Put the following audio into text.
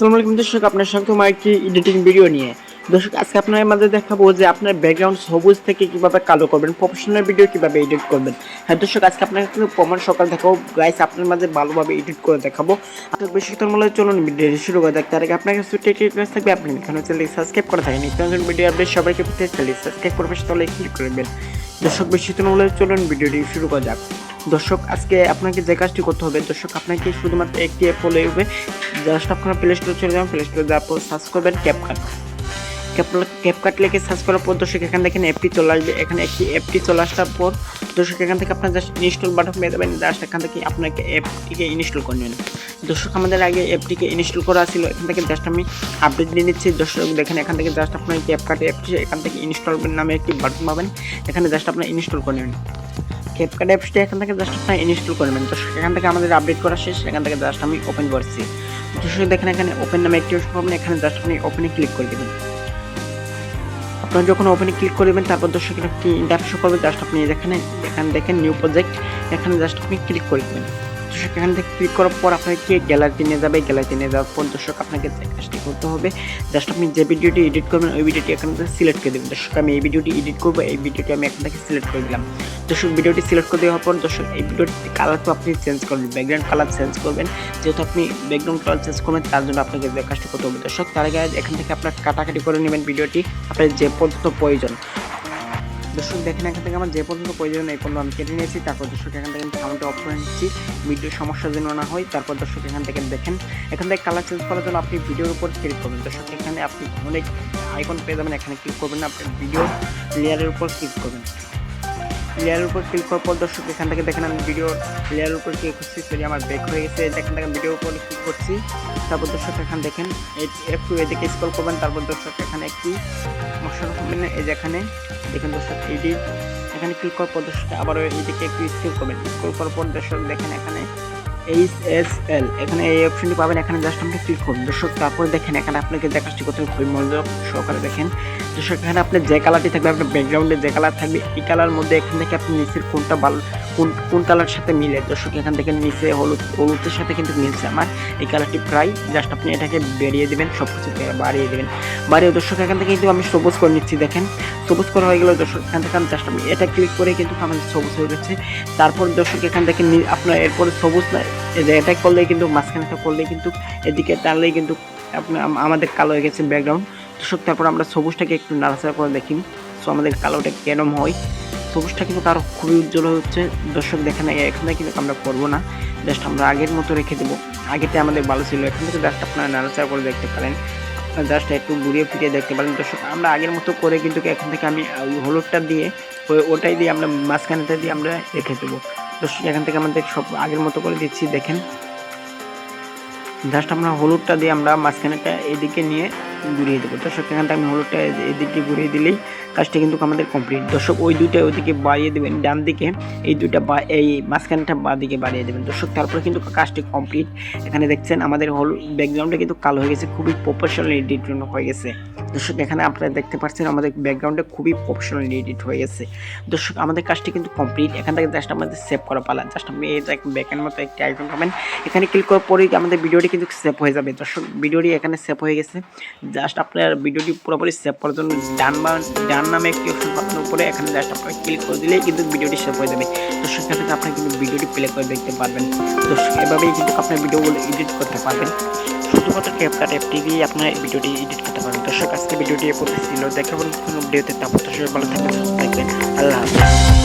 আসসালামু আলাইকুম দর্শক, আপনার সঙ্গে আমার একটি এডিটিং ভিডিও নিয়ে। দর্শক, আজকে আপনার মাঝে দেখাবো যে আপনার ব্যাকগ্রাউন্ড সবুজ থেকে কীভাবে কালো করবেন প্রফেশনাল ভিডিও কীভাবে এডিট করবেন। হ্যাঁ দর্শক, আজকে আপনাকে প্রমাণ সকাল দেখাবো। গাইস আপনার মাঝে ভালোভাবে এডিট করে দেখাবো। আপনার বেশি তোর মূল্য চলুন ভিডিও শুরু করে দেখতে আগে আপনার কাছে টেক রিকোয়েস্ট থাকবে, আপনি এখানে চ্যানেল সাবস্ক্রাইব করে থাকেন। নতুন ভিডিও আপডেট সবাইকে চ্যানেল সাবস্ক্রাইব করবে তাহলে ক্লিক করবেন দর্শক, বেশি মূল্য চলুন ভিডিওটি শুরু করা যাক। দর্শক, আজকে আপনাকে যে কাজটি করতে হবে, দর্শক, আপনাকে শুধুমাত্র একটি অ্যাপ হলে হবে জাস্ট আপনারা প্লে স্টোর চলে যাবেন প্লে স্টোরে যাওয়ার পর সার্চ করবেন ক্যাপকাট ক্যাপকাট লিখে সার্চ করার পর দর্শক, এখান দেখেন অ্যাপটি চলে আসবে। এখানে একটি অ্যাপটি চলে আসার পর দর্শক, এখান থেকে আপনার জাস্ট ইনস্টল বাটন পেয়ে যাবেন। জাস্ট এখান থেকে আপনাকে অ্যাপটিকে ইনস্টল করে নেবেন দর্শক, আমাদের আগে অ্যাপটিকে ইনস্টল করা ছিল। এখান থেকে জাস্ট আমি আপডেট দিয়ে নিচ্ছি। দর্শক, দেখেন এখান থেকে জাস্ট আপনার ক্যাপকাট অ্যাপটি এখান থেকে ইনস্টল নামে একটি বাটন পাবেন। এখানে জাস্ট আপনার ইনস্টল করে নেবেন ক্যাপকাট অ্যাপসটি এখান থেকে জাস্ট আপনার ইনস্টল করে নেবেন। তো সেখান থেকে আমাদের আপডেট করা শেষ, সেখান থেকে জাস্ট আমি ওপেন করছি। তো শুধু দেখেন এখানে ওপেন নামে একটি অপশন পাবেন এখানে জাস্ট আপনি ওপেনে ক্লিক করে দেবেন। আপনারা যখন ওপেনে ক্লিক করবেন তারপর দর্শক একটি ইন্টারফেস করবে জাস্ট আপনি এখানে এখানে দেখেন নিউ প্রজেক্ট এখানে জাস্ট আপনি ক্লিক করে দেবেন। দর্শক এখান থেকে ক্লিক করার পর আপনাকে গ্যালারিতে নিয়ে যাবে গ্যালারিতে নিয়ে যাওয়ার পর দর্শক আপনাকে যে কাজটি করতে হবে জাস্ট আপনি যে ভিডিওটি এডিট করবেন, ওই ভিডিওটি এখান থেকে সিলেক্ট করে দেবেন। দর্শক, আমি এই ভিডিওটি এডিট করব, এই ভিডিওটি আমি এখান থেকে সিলেক্ট করে দিলাম। দর্শক, ভিডিওটি সিলেক্ট করে দেওয়ার পর দর্শক, এই ভিডিওটি কালার তো আপনি চেঞ্জ করবেন ব্যাকগ্রাউন্ড কালার চেঞ্জ করবেন। যেহেতু আপনি ব্যাকগ্রাউন্ড কালার চেঞ্জ করবেন, তার জন্য আপনাকে যে করতে হবে। দর্শক, তার আগে এখান থেকে আপনার কাটাকাটি করে নেবেন ভিডিওটি, আপনার যে পর্যন্ত প্রয়োজন। দর্শক, দেখেন এখান থেকে আমার যে পর্যন্ত প্রয়োজন এই পর্যন্ত আমি কেটে নিয়েছি। তারপর দর্শক, এখান থেকে সাউন্ডটা অফ করে নিচ্ছি। ভিডিও সমস্যা যেন না হয়, তারপর দর্শক, এখান থেকে দেখেন। এখান থেকে কালার চেঞ্জ করার জন্য আপনি ভিডিওর উপর ক্লিক করবেন। দর্শক, এখানে আপনি অনেক আইকন পেয়ে যাবেন। এখানে ক্লিক করবেন আপনার আপনি ভিডিও লেয়ারের উপর ক্লিক করবেন। লেয়ারের উপর ক্লিক করার পর দর্শক, এখান থেকে দেখেন আমি ভিডিও লেয়ারের উপর ক্লিক করছি, সরি, আমার ব্রেক হয়ে গেছে। এখান থেকে ভিডিওর উপর ক্লিক করছি। তারপর দর্শক, এখান দেখেন একটু এদিকে স্ক্রল করবেন, তারপর দর্শক, এখানে একটি মশলা করবেন এই যে এখানে, দেখেন দর্শক এডিট এখানে ক্লিক করার পর দর্শক, আবারও এইদিকে একটু স্ক্রল করবেন। স্ক্রল করার পর দর্শক, দেখেন এখানে এইচ এস এল এখানে এই অপশনটি পাবেন, এখানে জাস্ট আপনি ক্লিক করুন। দর্শক, তারপর দেখেন, এখানে আপনাকে দেখাচ্ছি করতে খুবই মনোযোগ সহকারে দেখেন। দর্শক এখানে আপনার যে কালারটি থাকবে, আপনার ব্যাকগ্রাউন্ডে যে কালার থাকবে, এই কালার মধ্যে এখান থেকে আপনি নিচের কোনটা ভালো, কোন কোন কালার সাথে মিলে? দর্শক, এখান থেকে নিচে হলুদ, হলুদের সাথে কিন্তু মিলছে আমার। এই কালারটি প্রায় জাস্ট আপনি এটাকে বেরিয়ে দেবেন সব কিছু বাড়িয়ে দেবেন। বাড়িয়ে, দর্শক, এখান থেকে কিন্তু আমি সবুজ করে নিচ্ছি, দেখেন। সবুজ করা হয়ে গেল দর্শক, এখান থেকে আমি জাস্ট আমি এটা ক্লিক করে কিন্তু আমাদের সবুজ হয়ে গেছে তারপর, দর্শক, এখান থেকে আপনার এরপরে সবুজ এটা করলেই কিন্তু, মাঝখানেটা করলেই কিন্তু, এদিকে টানলেই কিন্তু আপনার, আমাদের কালো হয়ে গেছে ব্যাকগ্রাউন্ড দর্শক তারপর আমরা সবুজটাকে একটু নাড়াচাড়া করে দেখি। সো আমাদের কালোটা কেরম হয়। সবুজটা কিন্তু আরও খুবই উজ্জ্বল হচ্ছে। দর্শক দেখে দেখেন এখানে কিন্তু আমরা করব না। জাস্ট আমরা আগের মতো রেখে দেবো। আগেতে আমাদের ভালো ছিল। এখান থেকে জাস্ট আপনারা নাড়াচাড়া করে দেখতে পারেন। জাস্ট একটু ঘুরিয়ে ফিরিয়ে দেখতে পারেন। দর্শক, আমরা আগের মতো করে কিন্তু এখান থেকে আমি হলুদটা দিয়ে ওটাই দিয়ে আমরা মাঝখানেটা দিয়ে আমরা রেখে দেবো। দর্শক, এখান থেকে আমাদের সব আগের মতো করে দিচ্ছি। দেখেন, জাস্ট আমরা হলুদটা দিয়ে আমরা মাঝখানেটা এদিকে নিয়ে ঘুরিয়ে দেবো। দর্শক, এখানটা আমি হলুদটা এদিকে ঘুরিয়ে দিলেই কাজটা কিন্তু আমাদের কমপ্লিট দর্শক, ওই দুইটা ওইদিকে বাড়িয়ে দেবেন, ডান দিকে। এই দুইটা বা, এই মাঝখানটা বা দিকে বাড়িয়ে দেবেন। দর্শক, তারপরে কিন্তু কাজটি কমপ্লিট এখানে দেখছেন আমাদের হল ব্যাকগ্রাউন্ডটা কিন্তু কালো হয়ে গেছে, খুবই প্রফেশনাল এডিট হয়ে গেছে। দর্শক, এখানে আপনারা দেখতে পাচ্ছেন আমাদের ব্যাকগ্রাউন্ডে খুবই প্রফেশনাল এডিট হয়ে গেছে। দর্শক, আমাদের কাজটি কিন্তু কমপ্লিট এখান থেকে জাস্ট আমাদের সেভ করা পালা। জাস্ট আপনি এই ব্যাকের মতো একটি আইকন পাবেন। এখানে ক্লিক করার পরেই আমাদের ভিডিওটি কিন্তু সেভ হয়ে যাবে। দর্শক ভিডিওটি এখানে সেভ হয়ে গেছে। জাস্ট আপনার ভিডিওটি পুরোপুরি সেভ করার জন্য ডান বা, ডান নামে একটি অপশন পাবেন উপরে এখানে জাস্ট আপনার ক্লিক করে দিলেই কিন্তু ভিডিওটি সেভ হয়ে যাবে। দর্শক, এখান থেকে আপনি কিন্তু ভিডিওটি প্লে করে দেখতে পারবেন। দর্শক, এভাবেই কিন্তু আপনার ভিডিওগুলো এডিট করতে পারবেন। শুধুমাত্র ক্যাপকাট অ্যাপটি দিয়ে আপনার ভিডিওটি এডিট করতে পারবেন। দর্শক আজকে ভিডিওটি এ পর্যন্ত ছিল দেখা কোনো ভিডিওতে। তারপর সবাই ভালো থাকবেন। আল্লাহ হাফিজ।